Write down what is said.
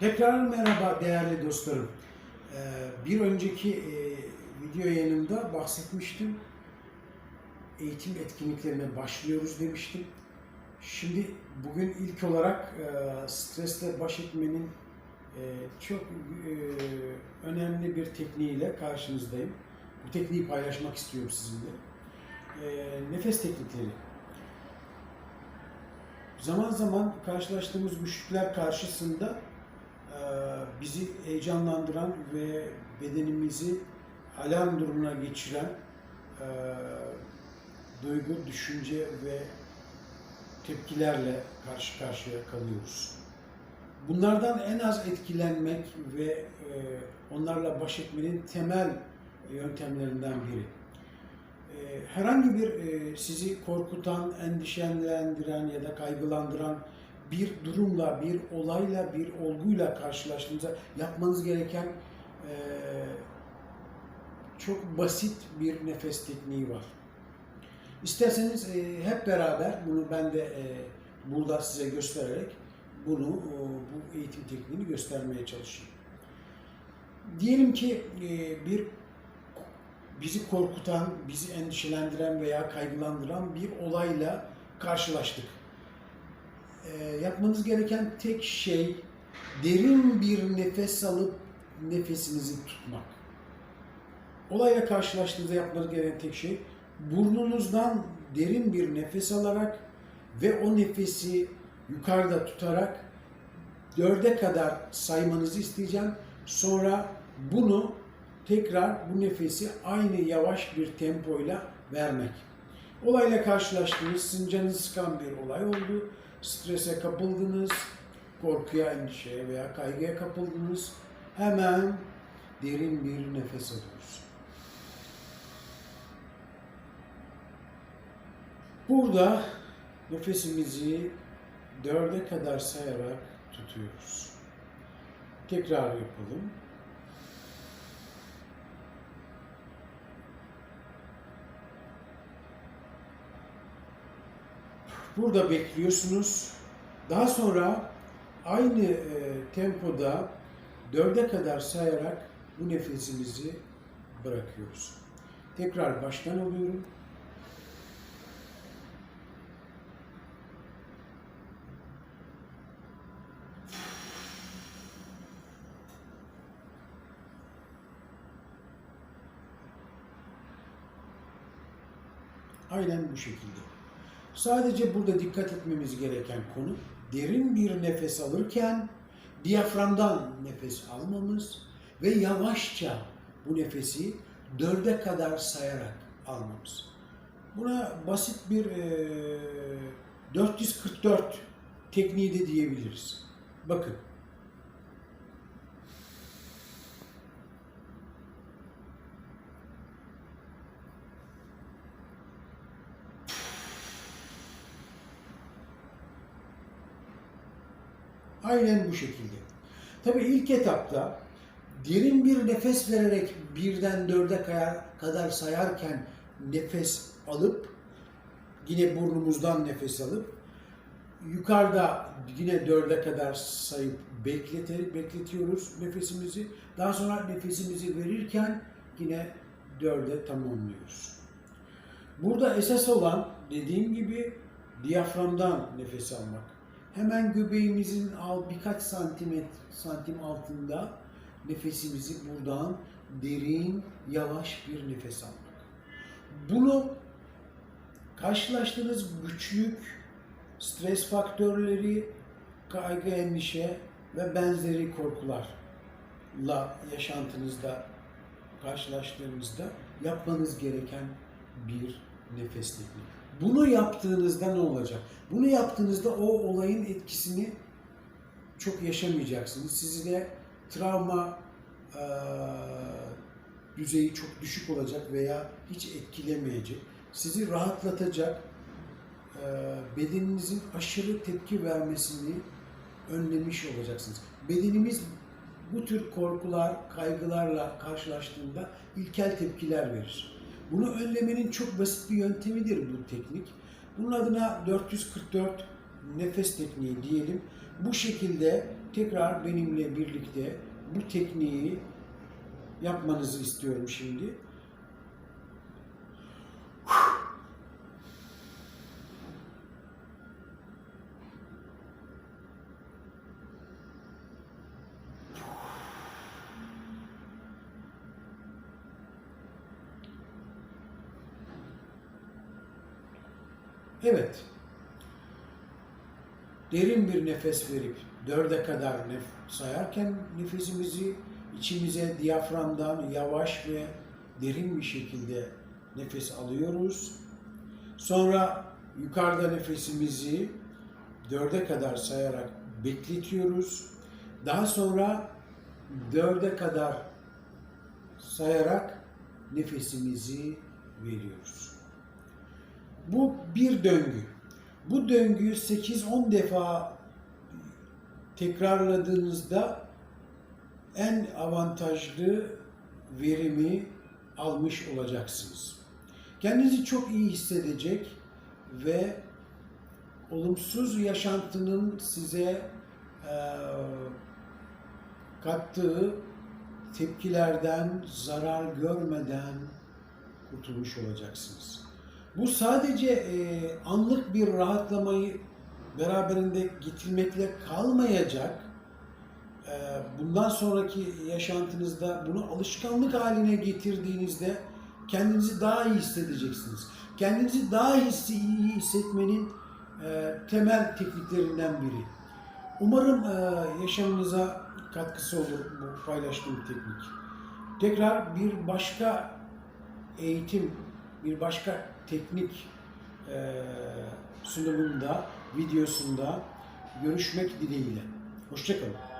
Tekrar merhaba değerli dostlarım. Ee, Bir önceki e, video yayınımda bahsetmiştim. Eğitim etkinliklerine başlıyoruz demiştim. Şimdi bugün ilk olarak e, stresle baş etmenin e, çok önemli bir tekniğiyle karşınızdayım. Bu tekniği paylaşmak istiyorum sizinle. Nefes teknikleri. Zaman zaman karşılaştığımız güçlükler karşısında bizi heyecanlandıran ve bedenimizi alarm durumuna geçiren e, duygu, düşünce ve tepkilerle karşı karşıya kalıyoruz. Bunlardan en az etkilenmek ve e, onlarla baş etmenin temel yöntemlerinden biri. E, Herhangi bir e, sizi korkutan, endişelendiren ya da kaygılandıran bir durumla, bir olayla, bir olguyla karşılaştığınızda yapmanız gereken e, çok basit bir nefes tekniği var. İsterseniz e, hep beraber bunu ben de e, burada size göstererek bunu o, bu eğitim tekniğini göstermeye çalışayım. Diyelim ki e, bir bizi korkutan, bizi endişelendiren veya kaygılandıran bir olayla karşılaştık. E, yapmanız gereken tek şey derin bir nefes alıp nefesinizi tutmak. Olayla karşılaştığınızda yapmanız gereken tek şey burnunuzdan derin bir nefes alarak ve o nefesi yukarıda tutarak dörde kadar saymanızı isteyeceğim. Sonra bunu tekrar bu nefesi aynı yavaş bir tempoyla vermek. Olayla karşılaştınız, sizin canınızı sıkan bir olay oldu. Strese kapıldınız, korkuya, endişeye veya kaygıya kapıldınız. Hemen derin bir nefes alıyoruz. Burada nefesimizi dörde kadar sayarak tutuyoruz. Tekrar yapalım. Burada bekliyorsunuz. Daha sonra aynı e, tempoda dörde kadar sayarak bu nefesimizi bırakıyoruz. Tekrar baştan alıyorum. Aynen bu şekilde. Sadece burada dikkat etmemiz gereken konu derin bir nefes alırken diyaframdan nefes almamız ve yavaşça bu nefesi dörde kadar sayarak almamız. Buna basit bir e, 444 tekniği de diyebiliriz. Bakın. Aynen bu şekilde. Tabii ilk etapta derin bir nefes vererek birden dörde kadar sayarken nefes alıp yine burnumuzdan nefes alıp yukarıda yine dörde kadar sayıp bekleterek bekletiyoruz nefesimizi. Daha sonra nefesimizi verirken yine dörde tamamlıyoruz. Burada esas olan dediğim gibi diyaframdan nefes almak. Hemen göbeğimizin al birkaç santimetre santim altında nefesimizi buradan derin, yavaş bir nefes almak. Bunu karşılaştığınız güçlük, stres faktörleri, kaygı, endişe ve benzeri korkularla yaşantınızda karşılaştığınızda yapmanız gereken bir nefes tekniği. Bunu yaptığınızda ne olacak? Bunu yaptığınızda o olayın etkisini çok yaşamayacaksınız. Sizde travma eee, düzeyi çok düşük olacak veya hiç etkilemeyecek. Sizi rahatlatacak, eee, bedeninizin aşırı tepki vermesini önlemiş olacaksınız. Bedenimiz bu tür korkular, kaygılarla karşılaştığında ilkel tepkiler verir. Bunu önlemenin çok basit bir yöntemidir bu teknik. Bunun adına 444 nefes tekniği diyelim. Bu şekilde tekrar benimle birlikte bu tekniği yapmanızı istiyorum şimdi. Evet. Derin bir nefes verip dörde kadar nef- sayarken nefesimizi içimize diyaframdan yavaş ve derin bir şekilde nefes alıyoruz. Sonra yukarıda nefesimizi dörde kadar sayarak bekletiyoruz. Daha sonra dörde kadar sayarak nefesimizi veriyoruz. Bu bir döngü. Bu döngüyü 8-10 defa tekrarladığınızda en avantajlı verimi almış olacaksınız. Kendinizi çok iyi hissedecek ve olumsuz yaşantının size eee, kattığı tepkilerden zarar görmeden kurtulmuş olacaksınız. Bu sadece e, anlık bir rahatlamayı beraberinde getirmekle kalmayacak. E, bundan sonraki yaşantınızda bunu alışkanlık haline getirdiğinizde kendinizi daha iyi hissedeceksiniz. Kendinizi daha hissi, iyi hissetmenin e, temel tekniklerinden biri. Umarım e, yaşamınıza katkısı olur bu paylaştığım teknik. Tekrar bir başka eğitim, bir başka teknik e, sunumunda, videosunda görüşmek dileğiyle. Hoşçakalın.